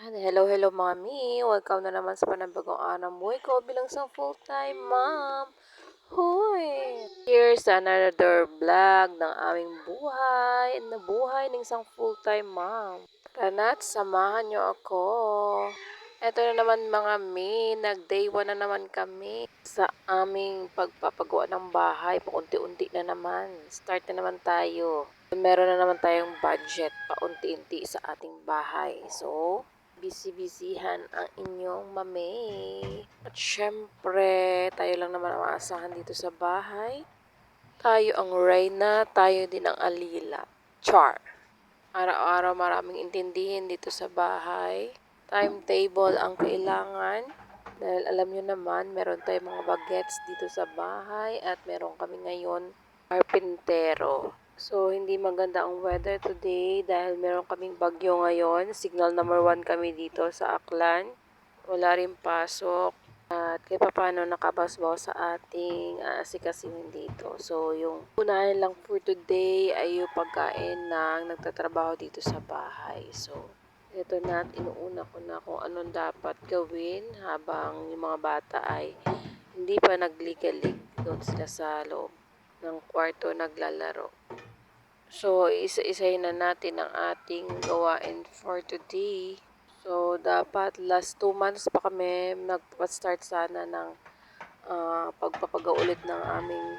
Yan, hello, hello mami. Welcome na naman sa panabagong araw mo ko bilang isang full-time mom. Hoy! Here's another vlog ng aming buhay na buhay ng isang full-time mom. Tara samahan niyo ako. Ito na naman mga mi, nag-day one na naman kami sa aming pagpapagawa ng bahay. Paunti-unti na naman. Start na naman tayo. Meron na naman tayong budget paunti-unti sa ating bahay. So, busy-busyhan ang inyong mami. At syempre, tayo lang naman ang maasahan dito sa bahay. Tayo ang Reyna, tayo din ang Alila. Char. Araw-araw maraming intindihin dito sa bahay. Timetable ang kailangan. Dahil alam nyo naman, meron tayong mga bagets dito sa bahay at meron kami ngayon carpintero. So, hindi maganda ang weather today dahil meron kaming bagyo ngayon. Signal number 1 kami dito sa Aklan. Wala rin pasok. At kaya paano nakabasbaw sa ating uh, dito. So, yung unahin lang for today ay yung pagkain ng nagtatrabaho dito sa bahay. So, ito na at inuuna ko na kung anong dapat gawin habang yung mga bata ay hindi pa nagligalig doon sila sa loob ng kwarto naglalaro. So, isa-isahin na natin ang ating gawain for today. So, dapat last 2 months pa kami nagpa-start sana ng uh, pagpapaga ulit ng aming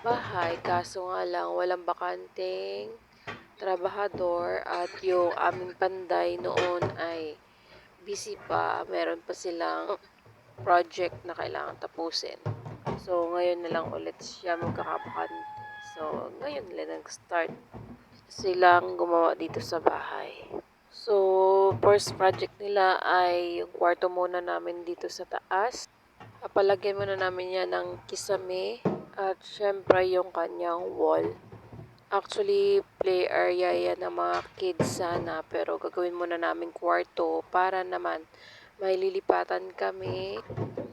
bahay. Kaso nga lang, walang bakanting trabahador at yung aming panday noon ay busy pa. Meron pa silang project na kailangan tapusin. So, ngayon na lang ulit siya magkakabakante. So, ngayon nila nag-start silang gumawa dito sa bahay. So, first project nila ay yung kwarto muna namin dito sa taas. Papalagyan muna namin yan ng kisame at syempre yung kanyang wall. Actually, play area yan ng mga kids sana pero gagawin muna namin kwarto para naman may lilipatan kami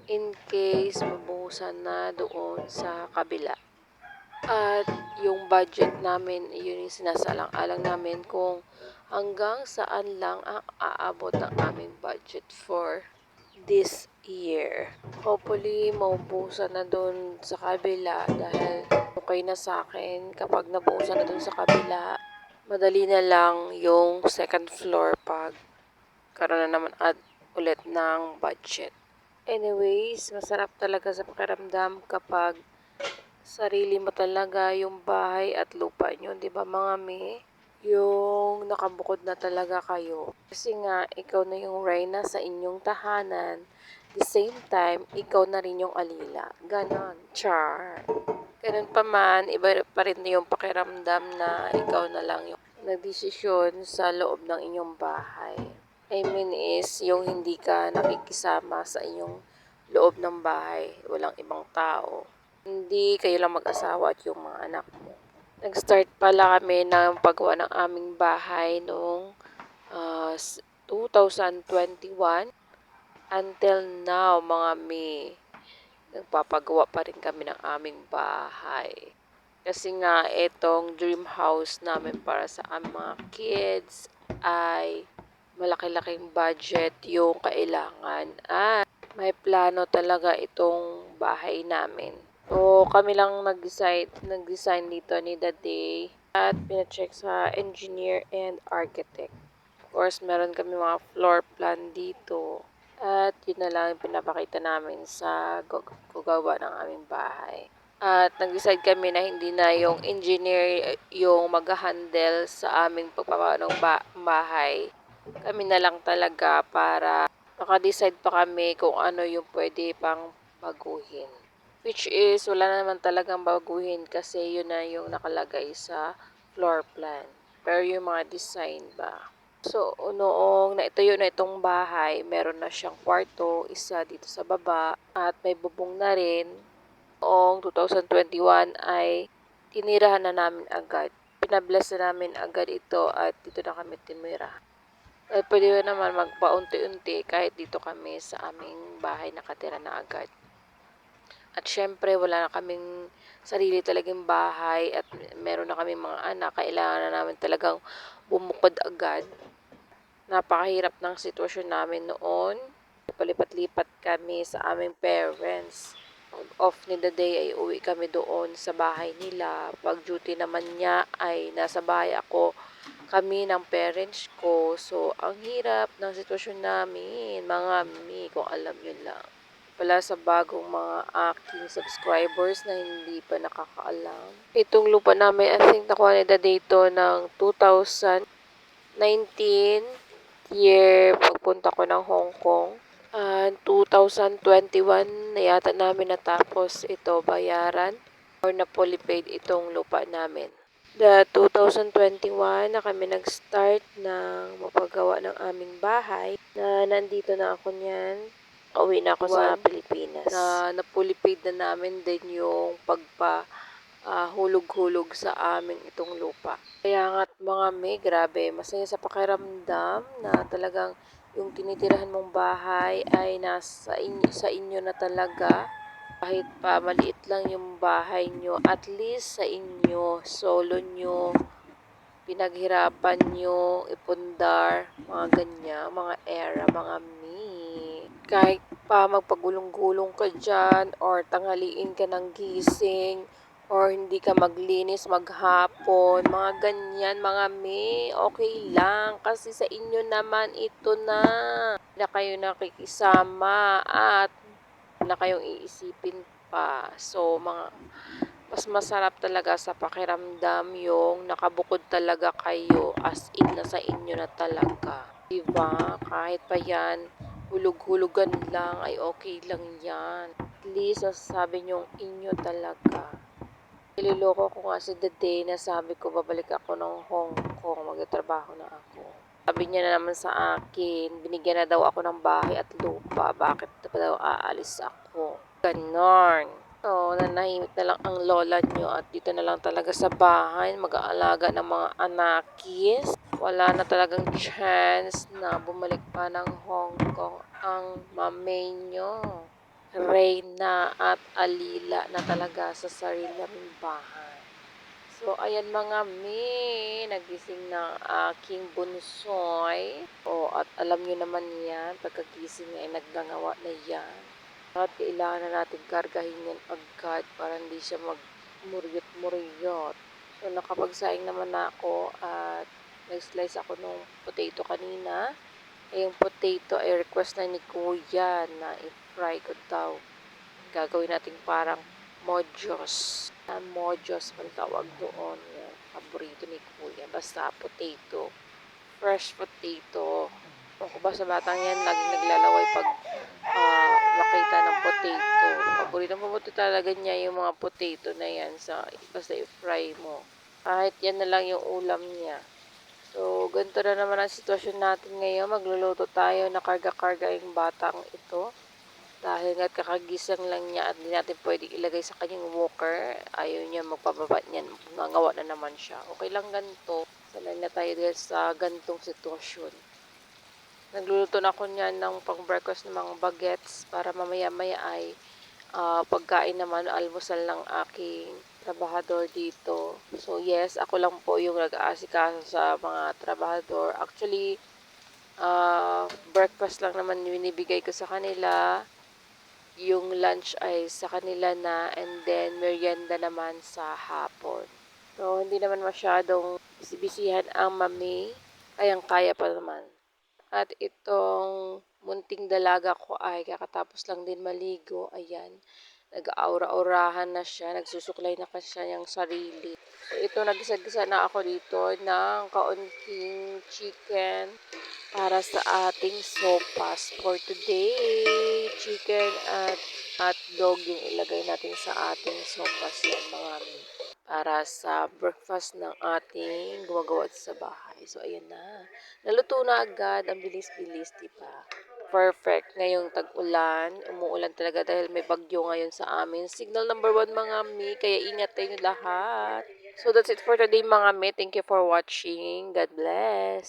in case mabuhusan na doon sa kabila. At yung budget namin, yun yung sinasalang-alang namin kung hanggang saan lang ang aabot ng aming budget for this year. Hopefully, maubusan na doon sa kabila dahil okay na sa akin kapag nabusan na doon sa kabila. Madali na lang yung second floor pag karoon na naman at ulit ng budget. Anyways, masarap talaga sa pakiramdam kapag sarili mo talaga yung bahay at lupa nyo, di ba mga me? yung nakabukod na talaga kayo. Kasi nga, ikaw na yung reyna sa inyong tahanan. The same time, ikaw na rin yung alila. Ganon. Char. Ganun pa man, iba pa rin yung pakiramdam na ikaw na lang yung nagdesisyon sa loob ng inyong bahay. I mean is, yung hindi ka nakikisama sa inyong loob ng bahay. Walang ibang tao. Hindi kayo lang mag-asawa at yung mga anak mo. Nag-start pala kami ng paggawa ng aming bahay noong uh, 2021 until now mga mi nagpapagawa pa rin kami ng aming bahay. Kasi nga itong dream house namin para sa aming mga kids ay malaki-laking budget yung kailangan at may plano talaga itong bahay namin. So, kami lang nag-design, nag-design dito ni The Day at pinacheck sa engineer and architect. Of course, meron kami mga floor plan dito. At yun na lang yung pinapakita namin sa gagawa ng aming bahay. At nag-decide kami na hindi na yung engineer yung mag-handle sa aming pagpapagawa ng ba- bahay. Kami na lang talaga para maka-decide pa kami kung ano yung pwede pang baguhin. Which is, wala na naman talagang baguhin kasi yun na yung nakalagay sa floor plan. Pero yung mga design ba. So, noong naitayo na itong bahay, meron na siyang kwarto, isa dito sa baba, at may bubong na rin. Noong 2021 ay tinirahan na namin agad. Pinabless na namin agad ito at dito na kami timira. At pwede naman magpaunti-unti kahit dito kami sa aming bahay nakatira na agad. At syempre, wala na kaming sarili talagang bahay at meron na kaming mga anak. Kailangan na namin talagang bumukod agad. Napakahirap ng sitwasyon namin noon. Palipat-lipat kami sa aming parents. Off ni the day ay uwi kami doon sa bahay nila. Pag duty naman niya ay nasa bahay ako kami ng parents ko. So, ang hirap ng sitwasyon namin, mga mi, kung alam yun lang. Pala sa bagong mga aking subscribers na hindi pa nakakaalam. Itong lupa namin, I think nakuha ni Daday ito ng 2019 year pagpunta ko ng Hong Kong. Ah, 2021 na yata namin natapos ito bayaran or na fully paid itong lupa namin. The 2021 na kami nag-start ng mapagawa ng aming bahay na nandito na ako niyan. Kauwi na ako sa. Pilipinas. Na na-fully paid na namin din yung pagpa ah, hulog-hulog sa aming itong lupa. Kaya nga't mga may, grabe, masaya sa pakiramdam na talagang yung tinitirahan mong bahay ay nasa inyo, sa inyo na talaga. Kahit pa maliit lang yung bahay nyo, at least sa inyo, solo nyo, pinaghirapan nyo, ipundar, mga ganyan, mga era, mga. Kahit pa magpagulong-gulong ka dyan, or tanghaliin ka ng gising, or hindi ka maglinis maghapon, mga ganyan, mga me, okay lang. Kasi sa inyo naman ito na. Na kayo nakikisama at na kayong iisipin pa. So, mga mas masarap talaga sa pakiramdam yung nakabukod talaga kayo as in na sa inyo na talaga. Diba? Kahit pa yan, hulug-hulugan lang ay okay lang yan. At least, sabi nyong inyo talaga. Niloloko ko nga si Day na sabi ko babalik ako ng Hong Kong, magtatrabaho na ako. Sabi niya na naman sa akin, binigyan na daw ako ng bahay at lupa, bakit pa daw aalis ako? Ganon. So, nanahimik na lang ang lola nyo at dito na lang talaga sa bahay, mag-aalaga ng mga anakis. Wala na talagang chance na bumalik pa ng Hong Kong ang mamay nyo. Reyna at Alila na talaga sa sarili naming bahay. So, ayan mga mi, nagising ng aking bunsoy. O, at alam nyo naman yan, pagkagising ay nagdangawa na yan. At kailangan na natin kargahin yan agad para hindi siya magmuryot-muryot. So, nakapagsaing naman na ako at nag-slice ako ng potato kanina. Eh, yung potato ay request na ni Kuya na i-fry ko daw. Gagawin natin parang mojos. Ah, mojos man tawag doon. Yan, paborito ni Kuya. Basta potato. Fresh potato. Ako ba sa batang yan, laging naglalaway pag ah, makita ng potato. Paborito mo talaga niya yung mga potato na yan sa basta i-fry mo. Kahit yan na lang yung ulam niya. So, ganito na naman ang sitwasyon natin ngayon. Magluluto tayo na karga-karga yung batang ito. Dahil nga kakagisang lang niya at hindi natin pwedeng ilagay sa kanyang walker. Ayaw niya magpababa niyan. Nangawa na naman siya. Okay lang ganito. Sanay na tayo dahil sa gantong sitwasyon. Nagluluto na ako niyan ng pang-breakfast ng mga bagets para mamaya-maya ay ah, pagkain naman, almusal ng aking trabahador dito. So yes, ako lang po yung nag-aasikaso sa mga trabahador. Actually, ah, breakfast lang naman yung binibigay ko sa kanila. Yung lunch ay sa kanila na and then merienda naman sa hapon. So, hindi naman masyadong bisibisihan ang mami. Kayang-kaya pa naman. At itong munting dalaga ko ay kakatapos lang din maligo. Ayan, nag-aura-aurahan na siya. Nagsusuklay na kasi siya niyang sarili. So, ito, nagisa-gisa na ako dito ng kaunting chicken para sa ating sopas for today. Chicken at hotdog yung ilagay natin sa ating sopas yan mga para sa breakfast ng ating gumagawa sa bahay. So, ayan na. Naluto na agad. Ang bilis-bilis, di ba? Perfect. Ngayong tag-ulan. Umuulan talaga dahil may bagyo ngayon sa amin. Signal number one, mga mi. Kaya ingat tayo lahat. So, that's it for today, mga mi. Thank you for watching. God bless.